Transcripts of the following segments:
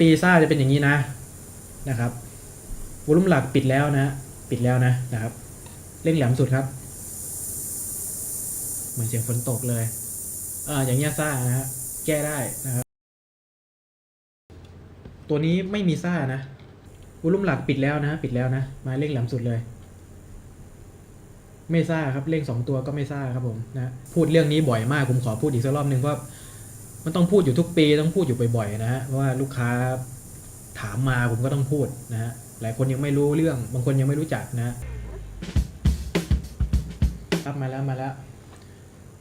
ปีซ่าจะเป็นอย่างนี้นะนะครับวอลุ่มหลักปิดแล้วนะ ปิดแล้วนะนะครับ เร่งแหลมสุดครับ เหมือนเสียงฝนตกเลยอ่าอย่างเงี้ยซ่านะฮะแก้ได้นะครับ ตัวนี้ไม่มีซ่านะวอลุ่มหลักปิดแล้วนะ ปิดแล้วนะ มาเร่งแหลมสุดเลย ไม่ซ่าครับเร่งสองตัวก็ไม่ซ่าครับผมนะพูดเรื่องนี้บ่อยมากผมขอพูดอีกสักรอบหนึ่งว่า มันต้องพูดอยู่ทุกปีต้องพูดอยู่บ่อยๆนะฮะเพราะว่าลูกค้าถามมาผมก็ต้องพูดนะฮะหลายคนยังไม่รู้เรื่อง บางคนยังไม่รู้จักนะครับมาแล้วมาแล้ว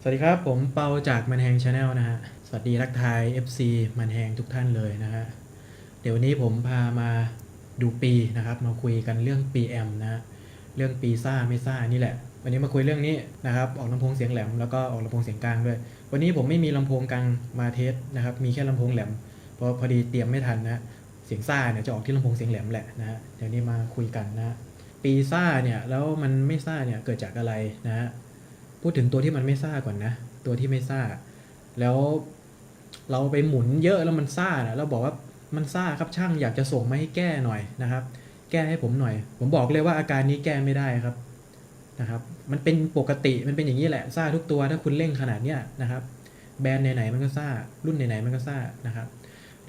สวัสดีครับผมเปาจากมันแหงชาแนลนะฮะสวัสดีทักไทย FC มันแหงทุกท่านเลยนะฮะเดี๋ยววันนี้ผมพามาดูปีนะครับ มาคุยกันเรื่อง PM นะฮะเรื่องปีซ่าไม่ซ่านี่แหละ วันนี้มาคุยเรื่องนี้นะครับออกลำโพงเสียงแหลมแล้วก็ออกลำโพงเสียงกลางด้วย วันนี้ผมไม่มีลำโพงกลางมาเทสนะครับ มีแค่ลำโพงแหลม เพราะพอดีเตรียมไม่ทันนะ เสียงซ่าเนี่ยจะออกที่ลำโพงเสียงแหลมแหละนะฮะ เดี๋ยวนี้มาคุยกันนะฮะปีซ่าเนี่ยแล้วมันไม่ซ่าเนี่ยเกิดจากอะไรนะฮะ พูดถึงตัวที่มันไม่ซ่าก่อนนะ ตัวที่ไม่ซ่า แล้วเราไปหมุนเยอะแล้วมันซ่านะเราบอกว่ามันซ่าครับช่างอยากจะส่งมาให้แก้หน่อยนะครับ แก้ให้ผมหน่อย ผมบอกเลยว่าอาการนี้แก้ไม่ได้ครับนะครับ มันเป็นปกติมันเป็นอย่างนี้แหละซ่าทุกตัวถ้าคุณเร่งขนาดเนี้ยนะครับ แบรนด์ไหนๆมันก็ซ่า รุ่นไหนๆมันก็ซ่านะครับ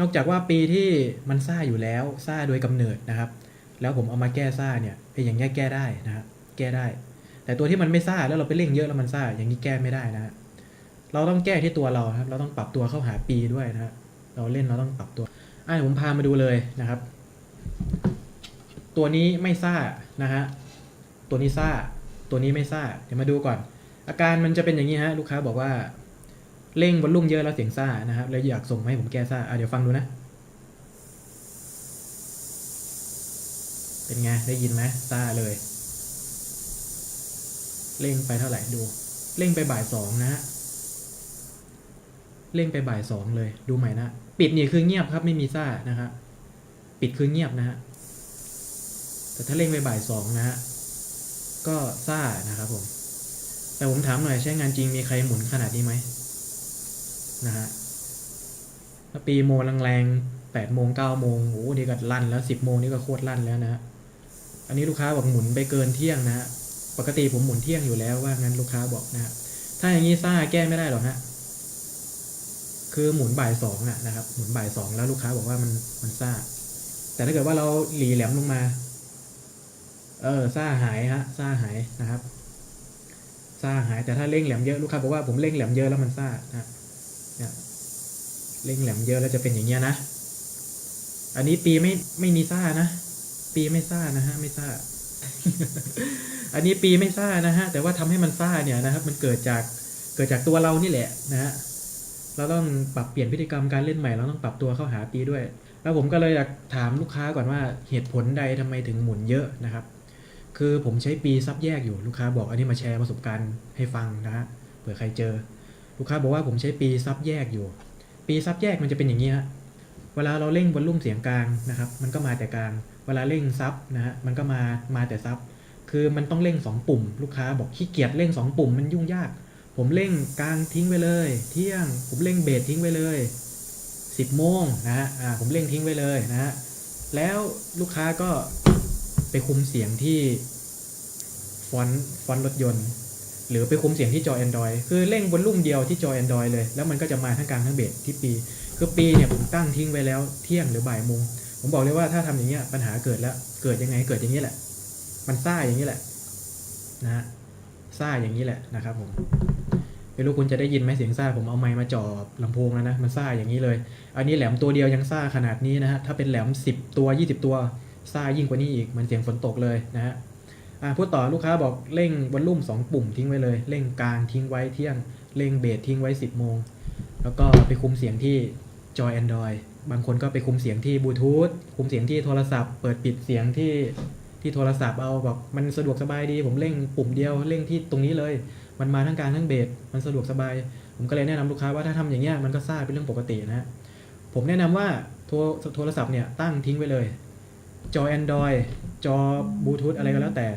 นอกจากว่าปีที่มันซ่าอยู่แล้วซ่าโดยกำเนิดนะครับ แล้วผมเอามาแก้ซ่าเนี่ยไอ้อย่างเงี้ยแก้ได้นะครับแก้ได้ แต่ตัวที่มันไม่ซ่าแล้วเราไปเร่งเยอะแล้วมันซ่าอย่างนี้แก้ไม่ได้นะฮะเราต้องแก้ที่ตัวเราครับ เราต้องปรับตัวเข้าหาปีด้วยนะฮะเราเล่นเราต้องปรับตัวอะผมพามาดูเลยนะครับ ตัวนี้ไม่ซ่านะฮะตัวนี้ซ่า ตัวนี้ไม่ซ่า เดี๋ยวมาดูก่อน อาการมันจะเป็นอย่างนี้ฮะ ลูกค้าบอกว่า เร่งวอลลุ่มเยอะแล้วเสียงซ่านะครับ แล้วอยากส่งให้ผมแก้ซ่าเดี๋ยวฟังดูนะ เป็นไง ได้ยินไหมซ่าเลย เร่งไปเท่าไหร่ดู เร่งไปบ่ายสองนะฮะ เร่งไปบ่ายสองเลย ดูใหม่นะ ปิดนี่คือเงียบครับ ไม่มีซ่านะฮะปิดคือเงียบนะฮะ แต่ถ้าเร่งไปบ่ายสองนะฮะ ก็ซ่านะครับผม แต่ผมถามหน่อยใช้งานจริงมีใครหมุนขนาดนี้ไหมนะฮะถ้าปีโมงแรงๆแปดโมงเก้าโมงโอ้โหนี่ก็ลั่นแล้วสิบโมงนี่ก็โคตรลั่นแล้วนะฮะอันนี้ลูกค้าบอกหมุนไปเกินเที่ยงนะฮะปกติผมหมุนเที่ยงอยู่แล้วว่างั้นลูกค้าบอกนะฮะถ้าอย่างนี้ซ่าแก้ไม่ได้หรอกฮะคือหมุนบ่ายสองอะนะครับ หมุนบ่ายสองแล้วลูกค้าบอกว่ามันมันซ่า แต่ถ้าเกิดว่าเราหลีแหลมลงมา เออซ่าหายฮะซ่าหายนะครับซ่าหายแต่ถ้าเร่งแหลมเยอะลูกค้าบอกว่าผมเร่งแหลมเยอะแล้วมันซ่านะเนี่ยเร่งแหลมเยอะแล้วจะเป็นอย่างเงี้ยนะ อันนี้ปีไม่ไม่มีซ่านะ ปีไม่ซ่านะฮะไม่ซ่า อันนี้ปีไม่ซ่านะฮะแต่ว่าทำให้มันซ่าเนี่ยนะครับ มันเกิดจากเกิดจากตัวเรานี่แหละนะฮะเราต้องปรับเปลี่ยนพฤติกรรมการเล่นใหม่เราต้องปรับตัวเข้าหาปีด้วย แล้วผมก็เลยอยากถามลูกค้าก่อนว่าเหตุผลใดทำไมถึงหมุนเยอะนะครับ คือผมใช้ปีซับแยกอยู่ลูกค้าบอกอันนี้มาแชร์ประสบการณ์ให้ฟังนะฮะเผื่อใครเจอ ลูกค้าบอกว่าผมใช้ปีซับแยกอยู่ ปีซับแยกมันจะเป็นอย่างนี้ฮะเวลาเราเร่งวอลลุ่มเสียงกลางนะครับ มันก็มาแต่กลาง เวลาเร่งซับนะฮะมันก็มามาแต่ซับคือมันต้องเร่ง 2 ปุ่ม ลูกค้าบอกขี้เกียจเร่ง 2 ปุ่มมันยุ่งยาก ผมเร่งกลางทิ้งไปเลย เที่ยงผมเร่งเบสทิ้งไปเลย 10โมงนะฮะผมเร่งทิ้งไปเลยนะฮะแล้วลูกค้าก็ ไปคุมเสียงที่ฟอนต์ฟอนต์รถยนต์ หรือไปคุมเสียงที่จอ Android คือเร่งบนลุ่มเดียวที่จอ Android เลย แล้วมันก็จะมาทั้งกลางทั้งเบสที่ปี คือปีเนี่ยผมตั้งทิ้งไว้แล้วเที่ยงหรือบ่ายโมงผมบอกเลยว่าถ้าทำอย่างเงี้ยปัญหาเกิดแล้ว เกิดยังไงเกิดอย่างนี้แหละ มันซ่าอย่างนี้แหละนะฮะซ่าอย่างนี้แหละนะครับผมไม่รู้คุณจะได้ยินไหมเสียงซ่าผมเอาไมค์มาจ่อลำโพงแล้วนะมันซ่าอย่างนี้เลย อันนี้แหลมตัวเดียวยังซ่าขนาดนี้นะฮะถ้าเป็นแหลม 10 ตัว 20 ตัว ซ่ายิ่งกว่านี้อีกมันเสียงฝนตกเลยนะฮะพูดต่อลูกค้าบอกเร่งวอลลุ่ม 2 ปุ่มทิ้งไว้เลย เร่งกลางทิ้งไว้เที่ยง เร่งเบสทิ้งไว้ 10 โมง แล้วก็ไปคุมเสียงที่จอ Android บางคนก็ไปคุมเสียงที่บลูทูธคุมเสียงที่โทรศัพท์ เปิดปิดเสียงที่ที่โทรศัพท์เอาแบบมันสะดวกสบายดี ผมเร่งปุ่มเดียวเร่งที่ตรงนี้เลย มันมาทั้งกางทั้งเบสมันสะดวกสบาย ผมก็เลยแนะนำลูกค้าว่าถ้าทำอย่างเงี้ยมันก็ซ่าเป็นเรื่องปกตินะฮะผมแนะนำว่าโทรโทรศัพท์เนี่ยตั้งทิ้งไว้เลย จอ Android จอบลูทูธอะไรก็แล้วแต่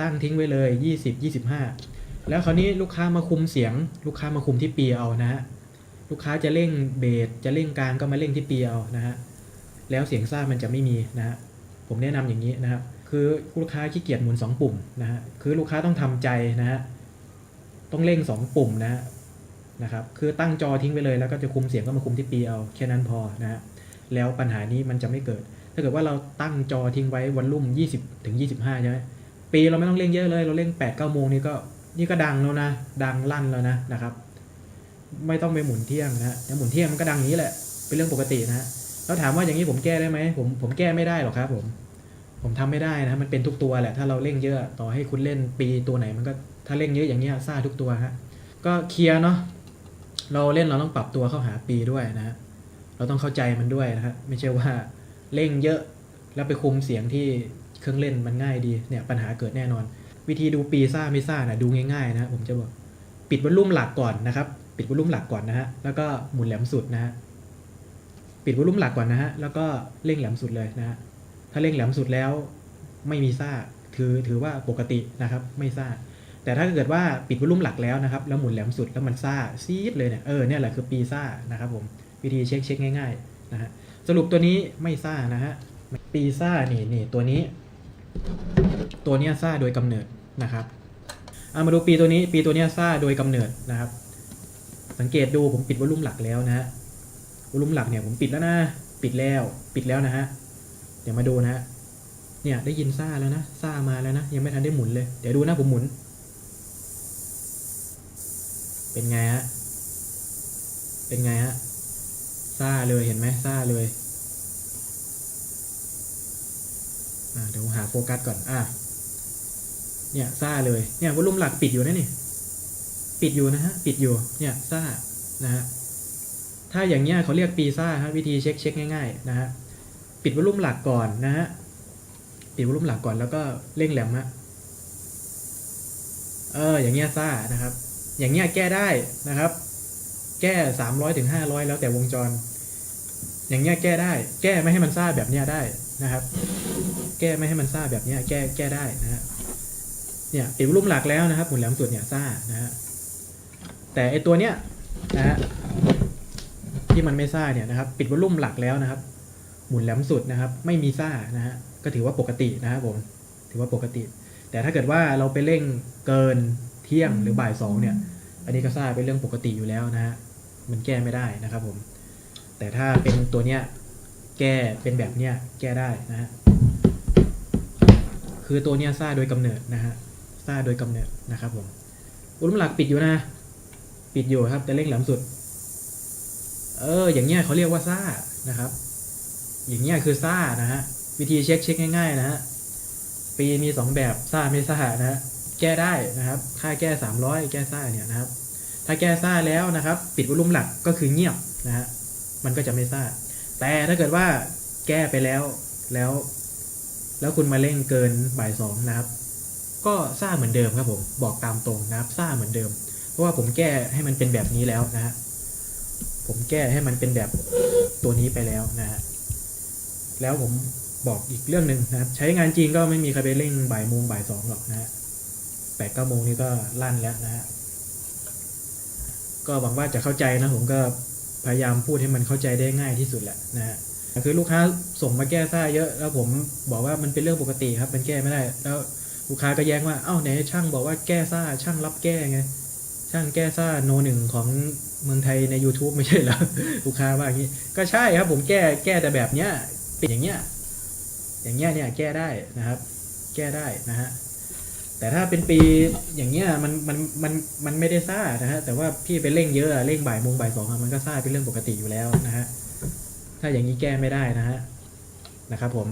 ตั้งทิ้งไว้เลย 20 25 แล้วคราวนี้ลูกค้ามาคุมเสียง ลูกค้ามาคุมที่ปีเอานะฮะลูกค้าจะเร่งเบสจะเร่งกลางก็มาเร่งที่ปีเอานะฮะแล้วเสียงซ่ามันจะไม่มีนะฮะผมแนะนำอย่างนี้นะครับคือลูกค้าขี้เกียจหมุน 2 ปุ่มนะฮะคือลูกค้าต้องทำใจนะฮะต้องเร่ง 2 ปุ่มนะฮะนะครับคือตั้งจอทิ้งไปเลยแล้วก็จะคุมเสียงก็มาคุมที่ปีเอาแค่นั้นพอนะฮะแล้วปัญหานี้มันจะไม่เกิด ถ้าเกิดว่าเราตั้งจอทิ้งไว้วันรุ่ม 20 ถึง 25 ใช่ไหมปีเราไม่ต้องเร่งเยอะเลย เราเร่ง 8 9 โมงนี่ก็นี่ก็ดังแล้วนะ ดังลั่นแล้วนะนะครับ ไม่ต้องไปหมุนเที่ยงนะแต่หมุนเที่ยงมันก็ดังนี้แหละ เป็นเรื่องปกตินะฮะแล้วถามว่าอย่างนี้ผมแก้ได้ไหมผมผมแก้ไม่ได้หรอกครับผม ผมทำไม่ได้นะมันเป็นทุกตัวแหละ ถ้าเราเร่งเยอะต่อให้คุณเล่นปีตัวไหนมันก็ถ้าเร่งเยอะอย่างเงี้ยซ่าทุกตัวฮะก็เคลียร์เนาะเราเล่นเราต้องปรับตัวเข้าหาปีด้วยนะฮะเราต้องเข้าใจมันด้วยนะฮะไม่ใช่ว่า เร่งเยอะ แล้วไปคุมเสียงที่เครื่องเล่นมันง่ายดีเนี่ยปัญหาเกิดแน่นอน วิธีดูปีซ่าไม่ซ่านะดูง่ายๆนะผมจะบอกปิดวอลลุ่มหลักก่อนนะครับ ปิดวอลลุ่มหลักก่อนนะฮะแล้วก็หมุนแหลมสุดนะฮะปิดวอลลุ่มหลักก่อนนะฮะแล้วก็เร่งแหลมสุดเลยนะฮะถ้าเร่งแหลมสุดแล้วไม่มีซ่าถือถือว่าปกตินะครับไม่ซ่าแต่ถ้าเกิดว่าปิดวอลลุ่มหลักแล้วนะครับ แล้วหมุนแหลมสุดแล้วมันซ่าซีดเลยเนี่ยเออเนี่ยแหละคือปีซ่านะครับผมวิธีเช็คเช็คง่ายๆนะฮะ สรุปตัวนี้ไม่ซ่านะฮะ ปีซ่านี่นี่ตัวนี้ ตัวเนี้ยซ่าโดยกำเนิดนะครับเอามาดูปีตัวนี้ ปีตัวเนี้ยซ่าโดยกำเนิดนะครับ สังเกตดูผมปิดวอลุ่มหลักแล้วนะฮะวอลลุ่มหลักเนี่ยผมปิดแล้วนะ ปิดแล้ว ปิดแล้วนะฮะ เดี๋ยวมาดูนะฮะเนี่ยได้ยินซ่าแล้วนะซ่ามาแล้วนะยังไม่ทันได้หมุนเลย เดี๋ยวดูนะผมหมุน เป็นไงฮะเป็นไงฮะ ซ่าเลยเห็นไหมซ่าเลยเดี๋ยวหาโฟกัสก่อน อะ เนี่ยซ่าเลย เนี่ยวอลลุ่มหลักปิดอยู่นะนี่ ปิดอยู่นะฮะ ปิดอยู่ เนี่ยซ่า นะฮะ ถ้าอย่างเงี้ยเขาเรียกปีซ่าฮะวิธีเช็คเช็คง่ายๆนะฮะ ปิดวอลลุ่มหลักก่อนนะฮะ ปิดวอลลุ่มหลักก่อนแล้วก็เร่งแหลมฮะ เออ อย่างเงี้ยซ่านะครับ อย่างเงี้ยแก้ได้นะครับ แก้สามร้อยถึงห้าร้อยแล้วแต่วงจร อย่างเงี้ยแก้ได้ แก้ไม่ให้มันซ่าแบบเนี้ยได้นะครับ แก้ไม่ให้มันซ่าแบบเนี้ยแก้แก้ได้นะฮะเนี่ยปิดวอลลุ่มหลักแล้วนะครับหมุนแหลมสุดเนี่ยซ่านะฮะแต่ไอตัวเนี้ยนะฮะที่มันไม่ซ่าเนี่ยนะครับ ปิดวอลลุ่มหลักแล้วนะครับ หมุนแหลมสุดนะครับ ไม่มีซ่านะฮะก็ถือว่าปกตินะครับผมถือว่าปกติ แต่ถ้าเกิดว่าเราไปเร่งเกินเที่ยงหรือบ่ายสองเนี่ย อันนี้ก็ซ่าเป็นเรื่องปกติอยู่แล้วนะฮะ มันแก้ไม่ได้นะครับผม แต่ถ้าเป็นตัวเนี้ยแก้เป็นแบบเนี้ยแก้ได้นะฮะ คือตัวเนี้ยซ่าโดยกำเนิดนะฮะซ่าโดยกำเนิดนะครับผม อุลมหลักปิดอยู่นะ ปิดอยู่ครับ แต่เร่งแหลมสุด เออ อย่างเงี้ยเขาเรียกว่าซ่านะครับ อย่างเงี้ยคือซ่านะฮะ วิธีเช็คเช็คง่ายๆนะฮะ ปีมีสองแบบซ่าไม่ซ่านะฮะ แก้ได้นะครับ ค่าแก้สามร้อยแก้ซ่าเนี่ยนะครับ ถ้าแก้ซ่าแล้วนะครับ ปิดวอลลุ่มหลักก็คือเงียบนะฮะมันก็จะไม่ซ่า แต่ถ้าเกิดว่าแก้ไปแล้วแล้ว แล้วคุณมาเร่งเกินบ่ายสองนะครับ ก็ซ่าเหมือนเดิมครับผมบอกตามตรงนะครับซ่าเหมือนเดิม เพราะว่าผมแก้ให้มันเป็นแบบนี้แล้วนะฮะผมแก้ให้มันเป็นแบบตัวนี้ไปแล้วนะฮะแล้วผมบอกอีกเรื่องหนึ่งนะครับ ใช้งานจริงก็ไม่มีใครไปเร่งบ่ายโมงบ่ายสองหรอกนะฮะแปดเก้าโมงนี่ก็ลั่นแล้วนะฮะ ก็หวังว่าจะเข้าใจนะผมก็พยายามพูดให้มันเข้าใจได้ง่ายที่สุดแหละนะฮะคือลูกค้าส่งมาแก้ซ่าเยอะ แล้วผมบอกว่ามันเป็นเรื่องปกติครับ มันแก้ไม่ได้ แล้วลูกค้าก็แย้งว่าเอ้าไหนช่างบอกว่าแก้ซ่าช่างรับแก้ไงช่างแก้ซ่าโนหนึ่งของเมืองไทยใน YouTube ไม่ใช่เหรอลูกค้าว่าอย่างนี้ ก็ใช่ครับผมแก้แก้แต่แบบเนี้ยเป็นอย่างเงี้ยอย่างเงี้ยเนี่ยแก้ได้นะครับ แก้ได้นะฮะ แต่ถ้าเป็นปีอย่างเงี้ยมันมันมันมันไม่ได้ซ่านะฮะแต่ว่าพี่ไปเร่งเยอะเร่งบ่ายโมงบ่ายสองมันก็ซ่าเป็นเรื่องปกติอยู่แล้วนะฮะถ้าอย่างนี้แก้ไม่ได้นะฮะนะครับผม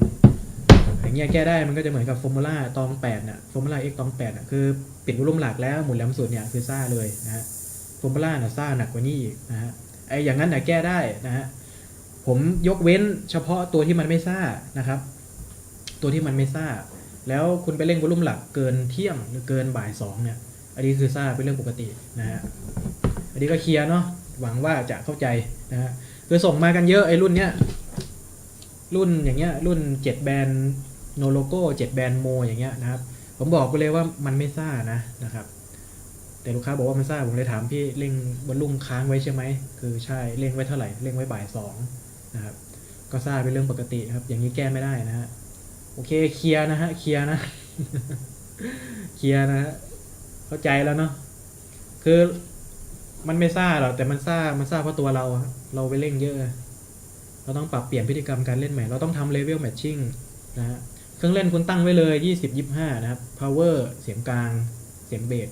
อย่างเงี้ยแก้ได้มันก็จะเหมือนกับฟอร์มูล่าตองแปดน่ะฟอร์มูล่าเอ็กตองแปดน่ะคือปิดอลลุ่มหลักแล้วหมุนแหลมสุดเนี่ยคือซ่าเลยนะฮะฟอร์มูล่าน่ะซ่าหนักกว่านี้อีกนะฮะไออย่างนั้นน่ะแก้ได้นะฮะผมยกเว้นเฉพาะตัวที่มันไม่ซ่านะครับ ตัวที่มันไม่ซ่า แล้วคุณไปเร่งวอลลุ่มหลักเกินเที่ยงหรือเกินบ่ายสองเนี่ย อันนี้คือซ่าเป็นเรื่องปกตินะฮะ อันนี้ก็เคลียร์เนาะ หวังว่าจะเข้าใจนะฮะ คือส่งมากันเยอะไอ้รุ่นเนี้ย รุ่นอย่างเงี้ย รุ่นเจ็ดแบรนด์โนโลโก้เจ็ดแบรนด์โมอย่างเงี้ยนะครับ ผมบอกไปเลยว่ามันไม่ซ่านะนะครับ แต่ลูกค้าบอกว่ามันซ่า ผมเลยถามพี่เร่งวอลลุ่มค้างไว้ใช่ไหม คือใช่ เร่งไว้เท่าไหร่ เร่งไว้บ่ายสองนะครับ ก็ซ่าเป็นเรื่องปกติครับ อย่างนี้แก้ไม่ได้นะฮะ โอเคเคลียร์นะฮะเคลียร์นะเคลียร์นะฮะเข้าใจแล้วเนาะคือมันไม่ซ่าหรอกแต่มันซ่ามันซ่าเพราะตัวเราเราไปเร่งเยอะ เราต้องปรับเปลี่ยนพฤติกรรมการเล่นใหม่ เราต้องทำเลเวลแมทชิ่งนะฮะเครื่องเล่นคุณตั้งไว้เลย 20 25 นะครับ power เสียงกลางเสียงเบส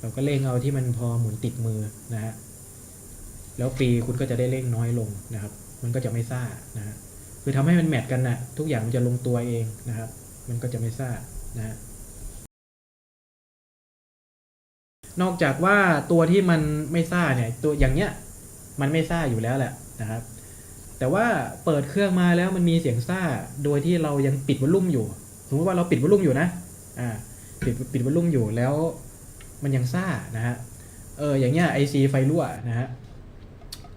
เราก็เร่งเอาที่มันพอหมุนติดมือนะฮะแล้วปีคุณก็จะได้เร่งน้อยลงนะครับ มันก็จะไม่ซ่านะฮะ คือทำให้มันแมทกันนะทุกอย่างมันจะลงตัวเองนะครับ มันก็จะไม่ซ่านะฮะนอกจากว่าตัวที่มันไม่ซ่าเนี่ยตัวอย่างเนี้ยมันไม่ซ่าอยู่แล้วแหละนะครับ แต่ว่าเปิดเครื่องมาแล้วมันมีเสียงซ่าโดยที่เรายังปิดวอลลุ่มอยู่สมมติว่าเราปิดวอลลุ่มอยู่นะอ่าปิดปิดวอลลุ่มอยู่แล้วมันยังซ่านะฮะเอออย่างเงี้ยไอซีไฟรั่วนะฮะ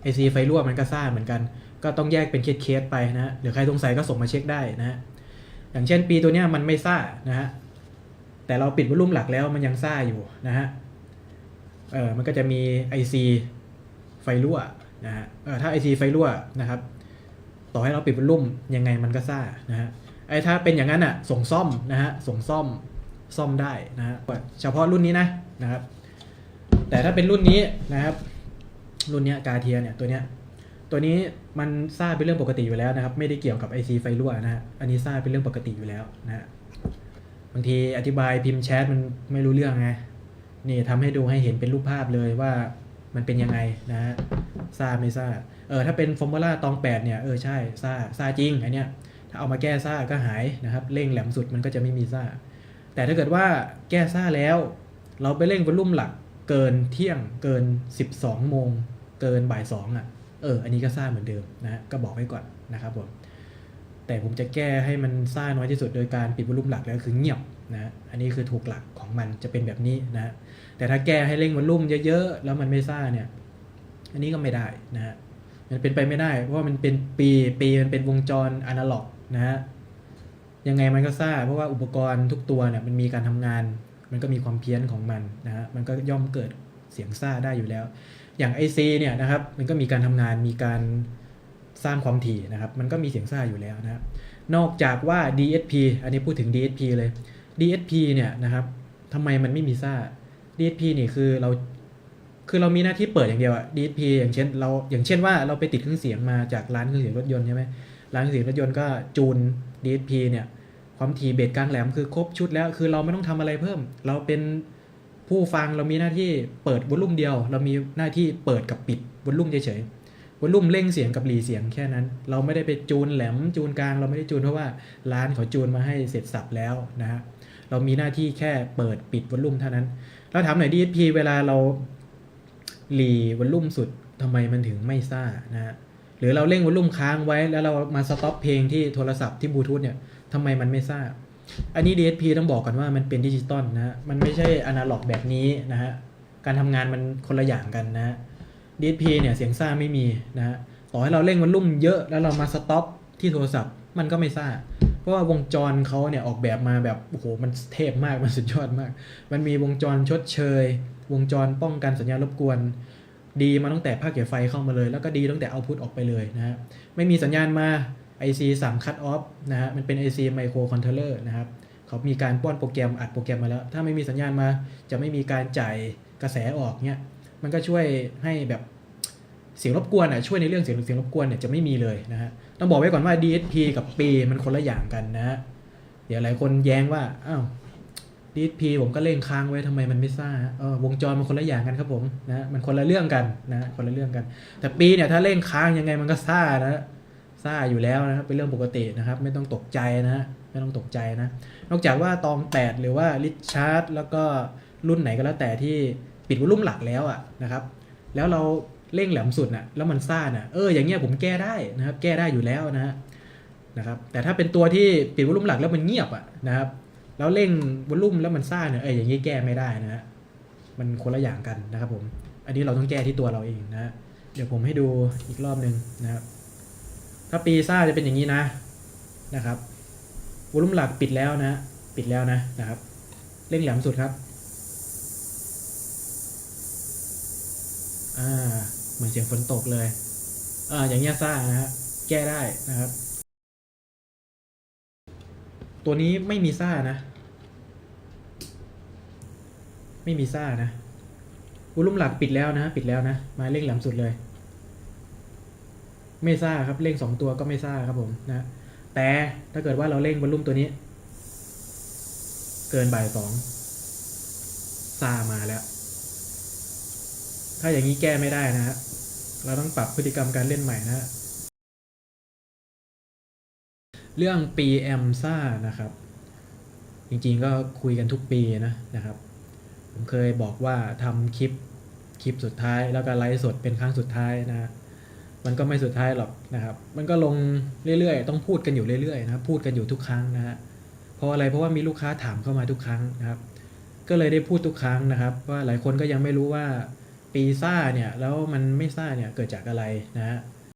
ไอซีไฟรั่วมันก็ซ่าเหมือนกัน ก็ต้องแยกเป็นเคสๆไปนะฮะหรือใครสงสัยก็ส่งมาเช็คได้นะฮะอย่างเช่นปีตัวเนี้ยมันไม่ซ่านะฮะแต่เราปิดวอลลุ่มหลักแล้วมันยังซ่าอยู่นะฮะเออมันก็จะมี IC ไฟรั่วนะฮะเออถ้า IC ไฟรั่วนะครับ ต่อให้เราปิดวอลลุ่มยังไงมันก็ซ่านะฮะไอ้ถ้าเป็นอย่างนั้นอะส่งซ่อมนะฮะส่งซ่อมซ่อมได้นะฮะเฉพาะรุ่นนี้นะนะครับ แต่ถ้าเป็นรุ่นนี้นะครับ รุ่นเนี้ยกาเทียเนี่ยตัวเนี้ย ตัวนี้มันซ่าบเป็นเรื่องปกติอยู่แล้วนะครับ ไม่ได้เกี่ยวกับ IC ไฟรั่วนะฮะอันนี้ซ่าบเป็นเรื่องปกติอยู่แล้วนะฮะบางทีอธิบายพิมพ์แชทมันไม่รู้เรื่องไงนี่ทำให้ดูให้เห็นเป็นรูปภาพเลยว่ามันเป็นยังไงนะฮะซ่าบไม่ซ่าบเออถ้าเป็นฟอร์มูล่าตองแปดเนี่ยเออใช่ซ่าซ่าบจริงอันเนี้ยถ้าเอามาแก้ซ่าก็หายนะครับเร่งแหลมสุดมันก็จะไม่มีซ่า แต่ถ้าเกิดว่าแก้ซ่าแล้ว เราไปเร่งวอลุ่มหลักเกินเที่ยงเกิน 12 โมง เกินบ่ายสองอะ เออ อันนี้ก็ซ่าเหมือนเดิมนะฮะก็บอกไว้ก่อนนะครับผม แต่ผมจะแก้ให้มันซ่าน้อยที่สุดโดยการปิดวอลลุ่มหลักแล้วคือเงียบนะอันนี้คือถูกหลักของมันจะเป็นแบบนี้นะแต่ถ้าแก้ให้เร่งวอลลุ่มเยอะๆ แล้วมันไม่ซ่าเนี่ย อันนี้ก็ไม่ได้นะฮะ มันเป็นไปไม่ได้ เพราะว่ามันเป็นปีปีมันเป็นวงจรอนาล็อกนะฮะ ยังไงมันก็ซ่าเพราะว่าอุปกรณ์ทุกตัวเนี่ยมันมีการทำงาน มันก็มีความเพี้ยนของมันนะฮะ มันก็ย่อมเกิดเสียงซ่าได้อยู่แล้ว อย่าง IC เนี่ยนะครับมันก็มีการทำงานมีการสร้างความถี่นะครับ มันก็มีเสียงซ่าอยู่แล้วนะครับนอกจากว่า DSP อันนี้พูดถึง DSP เลย DSP เนี่ยนะครับทำไมมันไม่มีซ่า DSP นี่คือเราคือเรามีหน้าที่เปิดอย่างเดียวอะ DSP อย่างเช่นเราอย่างเช่นว่าเราไปติดเครื่องเสียงมาจากร้านเครื่องเสียงรถยนต์ใช่ไหมร้านเครื่องเสียงรถยนต์ก็จูน DSP เนี่ยความถี่เบสกลางแหลมคือครบชุดแล้ว คือเราไม่ต้องทำอะไรเพิ่ม เราเป็น ผู้ฟังเรามีหน้าที่เปิดวอลลุ่มเดียว เรามีหน้าที่เปิดกับปิดวอลลุ่มเฉยๆวอลลุ่มเร่งเสียงกับหลีเสียงแค่นั้น เราไม่ได้ไปจูนแหลมจูนกลางเราไม่ได้จูนเพราะว่าร้านเขาจูนมาให้เสร็จสับแล้วนะฮะเรามีหน้าที่แค่เปิดปิดวอลลุ่มเท่านั้นแล้วถามหน่อย DSP เวลาเราหลีวอลลุ่มสุดทำไมมันถึงไม่ซ่านะฮะหรือเราเร่งวอลลุ่มค้างไว้แล้วเรามาสต็อปเพลงที่โทรศัพท์ที่บลูทูธเนี่ยทำไมมันไม่ซ่า อันนี้ DSP ต้องบอกกันว่ามันเป็นดิจิตอลนะฮะ มันไม่ใช่อนาล็อกแบบนี้นะฮะ การทำงานมันคนละอย่างกันนะฮะ DSP เนี่ยเสียงซ่าไม่มีนะฮะ ต่อให้เราเร่งวอลลุ่มเยอะแล้วเรามาสต็อปที่โทรศัพท์มันก็ไม่ซ่า เพราะว่าวงจรเขาเนี่ยออกแบบมาแบบโอ้โหมันเทพมากมันสุดยอดมาก มันมีวงจรชดเชย วงจรป้องกันสัญญาณรบกวน ดีมาตั้งแต่ภาคเกี่ยวไฟเข้ามาเลย แล้วก็ดีตั้งแต่เอาพุทออกไปเลยนะฮะ ไม่มีสัญญาณมา IC 3 cut off นะฮะมันเป็น IC micro controller นะครับเขามีการป้อนโปรแกรมอัดโปรแกรมมาแล้ว ถ้าไม่มีสัญญาณมาจะไม่มีการจ่ายกระแสออกเนี่ยมันก็ช่วยให้แบบเสียงรบกวนอะช่วยในเรื่องเสียงเสียงรบกวนเนี่ยจะไม่มีเลยนะฮะต้องบอกไว้ก่อนว่า DSP กับ P มันคนละอย่างกันนะฮะเดี๋ยวหลายคนแย้งว่าอ้าว DSP ผมก็เล่งค้างไว้ทำไมมันไม่ซ่าเออวงจรมันคนละอย่างกันครับผมนะมันคนละเรื่องกันนะคนละเรื่องกัน แต่ปีเนี่ยถ้าเล่งค้างยังไงมันก็ซ่านะ ซ่าอยู่แล้วนะครับเป็นเรื่องปกตินะครับ ไม่ต้องตกใจนะฮะไม่ต้องตกใจนะ นอกจากว่าตอง 8 หรือว่าริชาร์ดแล้วก็รุ่นไหนก็แล้วแต่ที่ปิดวอลลุ่มหลักแล้วอะนะครับ แล้วเราเร่งแหลมสุดน่ะแล้วมันซ่าน่ะเอออย่างเงี้ยผมแก้ได้นะครับ แก้ได้อยู่แล้วนะฮะนะครับ แต่ถ้าเป็นตัวที่ปิดวอลลุ่มหลักแล้วมันเงียบอะนะครับ แล้วเร่งวอลลุ่มแล้วมันซ่าเนี่ยเอออย่างงี้แก้ไม่ได้นะฮะมันคนละอย่างกันนะครับผม อันนี้เราต้องแก้ที่ตัวเราเองนะฮะเดี๋ยวผมให้ดูอีกรอบหนึ่งนะครับ ถ้าปีซ่าจะเป็นอย่างนี้นะนะครับวอลลุ่มหลักปิดแล้วนะ ปิดแล้วนะนะครับ เร่งแหลมสุดครับอ่าเหมือนเสียงฝนตกเลยอ่าอย่างเงี้ยซ่านะฮะแก้ได้นะครับ ตัวนี้ไม่มีซ่านะ ไม่มีซ่านะวอลุ่มหลักปิดแล้วนะ ปิดแล้วนะ มายเลขแหลมสุดเลย ไม่ซ่าครับเร่งสองตัวก็ไม่ซ่าครับผมนะแต่ถ้าเกิดว่าเราเร่งวอลุ่มตัวนี้ เกินบ่ายสองซ่ามาแล้ว ถ้าอย่างนี้แก้ไม่ได้นะฮะเราต้องปรับพฤติกรรมการเล่นใหม่นะ เรื่อง PM ซ่านะครับ จริงๆก็คุยกันทุกปีนะนะครับ ผมเคยบอกว่าทำคลิปคลิปสุดท้ายแล้วก็ไลฟ์สดเป็นครั้งสุดท้ายนะ มันก็ไม่สุดท้ายหรอกนะครับ มันก็ลงเรื่อยๆ ต้องพูดกันอยู่เรื่อยๆนะครับ พูดกันอยู่ทุกครั้งนะฮะ เพราะอะไรเพราะว่ามีลูกค้าถามเข้ามาทุกครั้งนะครับ ก็เลยได้พูดทุกครั้งนะครับ ว่าหลายคนก็ยังไม่รู้ว่าปีซ่าเนี่ยแล้วมันไม่ซ่าเนี่ยเกิดจากอะไรนะฮะ